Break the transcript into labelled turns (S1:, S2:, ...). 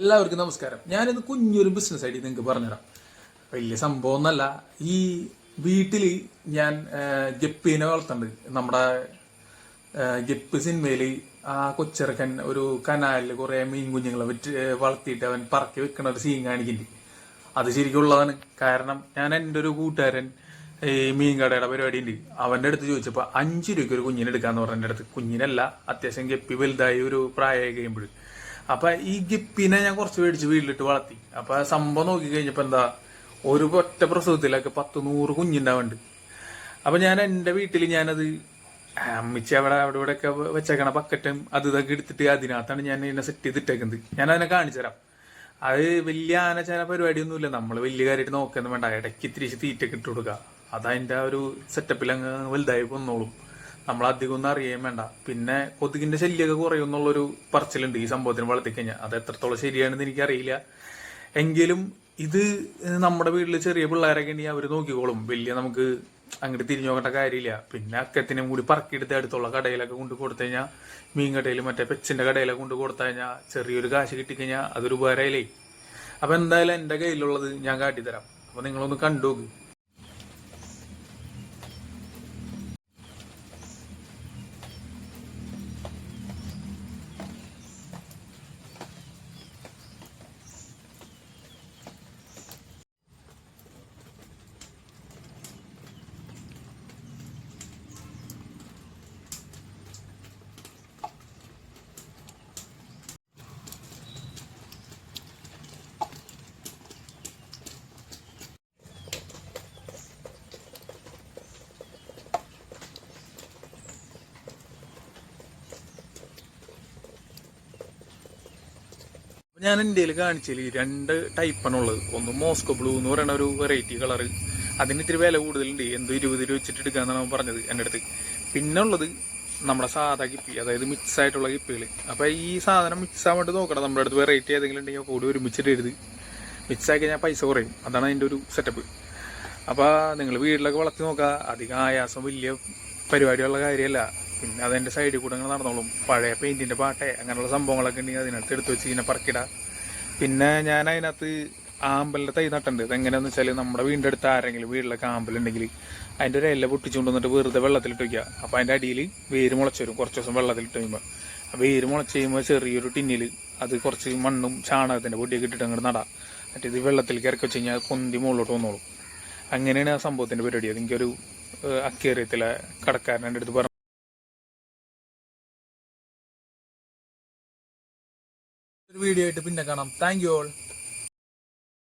S1: എല്ലാവർക്കും നമസ്കാരം. ഞാനിത് കുഞ്ഞൊരു ബിസിനസ് ഐഡിയ നിങ്ങൾക്ക് പറഞ്ഞുതരാം. വലിയ സംഭവം ഒന്നല്ല ഈ വീട്ടിൽ ഞാൻ ഗപ്പീനെ വളർത്തുന്നുണ്ട്. നമ്മുടെ ഗപ്പ് സിനിമയിൽ ആ കൊച്ചിറക്കൻ ഒരു കനാലിൽ കുറെ മീൻ കുഞ്ഞുങ്ങളെ വിറ്റ് വളർത്തിയിട്ട് അവൻ പറക്കി വെക്കണ ഒരു സീൻ കാണിക്കുന്നുണ്ട്. അത് ശരിക്കും ഉള്ളതാണ്. കാരണം ഞാൻ എന്റെ ഒരു കൂട്ടുകാരൻ ഈ മീൻ കടയുടെ പരിപാടി ഉണ്ട് അവന്റെ അടുത്ത് ചോദിച്ചപ്പോൾ അഞ്ച് രൂപയ്ക്ക് ഒരു കുഞ്ഞിനെടുക്കാന്ന് പറഞ്ഞ അടുത്ത്. കുഞ്ഞിനല്ല അത്യാവശ്യം ഗപ്പി വലുതായി ഒരു പ്രായമായി കഴിയുമ്പോൾ അപ്പൊ ഈ ഗിപ്പിനെ ഞാൻ കുറച്ച് മേടിച്ച് വീട്ടിലിട്ട് വളർത്തി. അപ്പൊ സംഭവം നോക്കി കഴിഞ്ഞപ്പോ എന്താ ഒരു ഒറ്റ പ്രസവത്തിലൊക്കെ പത്ത് നൂറ് കുഞ്ഞുണ്ടാവുന്നുണ്ട് അപ്പൊ ഞാൻ എന്റെ വീട്ടിൽ ഞാനത് അമ്മിച്ച് അവിടെ അവിടെ ഇവിടെ ഒക്കെ വെച്ചേക്കണ ബക്കറ്റും അത് ഇതൊക്കെ എടുത്തിട്ട് അതിനകത്താണ് ഞാൻ ഇതിനെ സെറ്റ് ചെയ്തിട്ടേക്കുന്നത്. ഞാൻ അതിനെ കാണിച്ചു തരാം. അത് വലിയ ആനച്ചാന പരിപാടിയൊന്നുമില്ല. നമ്മൾ വലിയ കാര്യമായിട്ട് നോക്കുന്നു വേണ്ട. ഇടയ്ക്ക് തിരിച്ച് തീറ്റൊക്കെ ഇട്ട് കൊടുക്കുക. അതതിന്റെ ആ ഒരു സെറ്റപ്പിൽ അങ്ങ് വലുതായി വന്നോളും. നമ്മൾ അധികം ഒന്നും അറിയാൻ വേണ്ട. പിന്നെ കൊതുകിന്റെ ശല്യമൊക്കെ കുറയും എന്നുള്ളൊരു പറച്ചിലുണ്ട് ഈ സംഭവത്തിന് വളർത്തിക്കഴിഞ്ഞാൽ അത് എത്രത്തോളം ശരിയാണെന്ന് എനിക്കറിയില്ല. എങ്കിലും ഇത് നമ്മുടെ വീട്ടിൽ ചെറിയ പിള്ളേരൊക്കെ ഉണ്ടെങ്കിൽ അവർ നോക്കിക്കോളും. വലിയ നമുക്ക് അങ്ങോട്ട് തിരിഞ്ഞു നോക്കേണ്ട കാര്യമില്ല. പിന്നെ അക്കത്തിനും കൂടി പറക്കിയെടുത്ത് അടുത്തുള്ള കടയിലൊക്കെ കൊണ്ട് കൊടുത്തു കഴിഞ്ഞാൽ മീൻ കടയിൽ മറ്റേ പെച്ചിന്റെ കടയിലൊക്കെ കൊണ്ട് കൊടുത്തു കഴിഞ്ഞാൽ ചെറിയൊരു കാശ് കിട്ടിക്കഴിഞ്ഞാൽ അതൊരു ഉപകാരമായില്ലേ? അപ്പൊ എന്തായാലും എന്റെ കയ്യിലുള്ളത് ഞാൻ കാട്ടിത്തരാം. അപ്പൊ നിങ്ങളൊന്ന് കണ്ടു നോക്ക്. ഞാൻ ഇന്ത്യയിൽ കാണിച്ചതിൽ രണ്ട് ടൈപ്പാണ് ഉള്ളത് ഒന്ന് മോസ്കോ ബ്ലൂ എന്ന് പറയുന്ന ഒരു വെറൈറ്റി കളർ അതിന് ഇത്തിരി വില കൂടുതലുണ്ട്. എന്തോ ഇരുപത് രൂപ വെച്ചിട്ട് എടുക്കാന്നാണ് അവൻ പറഞ്ഞത് എന്റെ അടുത്ത്. പിന്നെ ഉള്ളത് നമ്മുടെ സാധാ കിപ്പി അതായത് മിക്സ് ആയിട്ടുള്ള കിപ്പികൾ അപ്പോൾ ഈ സാധനം മിക്സ് ആവാൻ വേണ്ടി നോക്കണം. നമ്മുടെ അടുത്ത് വെറൈറ്റി ഏതെങ്കിലും ഉണ്ടെങ്കിൽ കൂടി ഒരുമിച്ചിട്ട് എഴുതി. മിക്സ് ആക്കി കഴിഞ്ഞാൽ പൈസ കുറയും. അതാണ് അതിന്റെ ഒരു സെറ്റപ്പ് അപ്പോൾ നിങ്ങൾ വീട്ടിലൊക്കെ വളർത്തി നോക്കുക. അധികം ആയാസം വലിയ പരിപാടിയുള്ള കാര്യമല്ല. പിന്നെ അതെന്റെ സൈഡിൽ കൂടെ അങ്ങനെ നടന്നോളും. പഴയ പെയിന്റിന്റെ പാട്ടെ അങ്ങനെയുള്ള സംഭവങ്ങളൊക്കെ ഉണ്ടെങ്കിൽ അതിനകത്ത് എടുത്ത് വെച്ച് ഇങ്ങനെ പറക്കിടാം. പിന്നെ ഞാൻ അതിനകത്ത് ആമ്പലിന്റെ തൈ നട്ടുണ്ട് ഇതെങ്ങനെയാണെന്ന് വെച്ചാൽ നമ്മുടെ വീടിന്റെ അടുത്ത് ആരെങ്കിലും വീട്ടിലൊക്കെ ആമ്പലുണ്ടെങ്കിൽ അതിന്റെ ഒരു ഇല പൊട്ടിച്ചുകൊണ്ട് വന്നിട്ട് വെറുതെ വെള്ളത്തിലിട്ട് വയ്ക്കുക അപ്പോൾ അതിന്റെ അടിയിൽ വേര് മുളച്ച് വരും. കുറച്ച് ദിവസം വെള്ളത്തിലിട്ട് കഴിയുമ്പോൾ വേര് മുളച്ച് കഴിയുമ്പോൾ ചെറിയൊരു ടിന്നിൽ അത് കുറച്ച് മണ്ണും ചാണകത്തിന്റെ പൊടിയൊക്കെ ഇട്ടിട്ട് അങ്ങോട്ട് നടാം. മറ്റേ ഇത് വെള്ളത്തിലേക്ക് ഇറക്കി വെച്ച് കഴിഞ്ഞാൽ കൊന്തി മുകളിലോട്ട് വന്നോളും. അങ്ങനെയാണ് ആ സംഭവത്തിന്റെ പരിപാടി. അത് എനിക്കൊരു ഏഹ്, അക്കേറിയത്തിലെ കടക്കാരൻ എന്റെ അടുത്ത് പറഞ്ഞു ഒരു വീഡിയോ ആയിട്ട് പിന്നെ കാണാം. Thank you all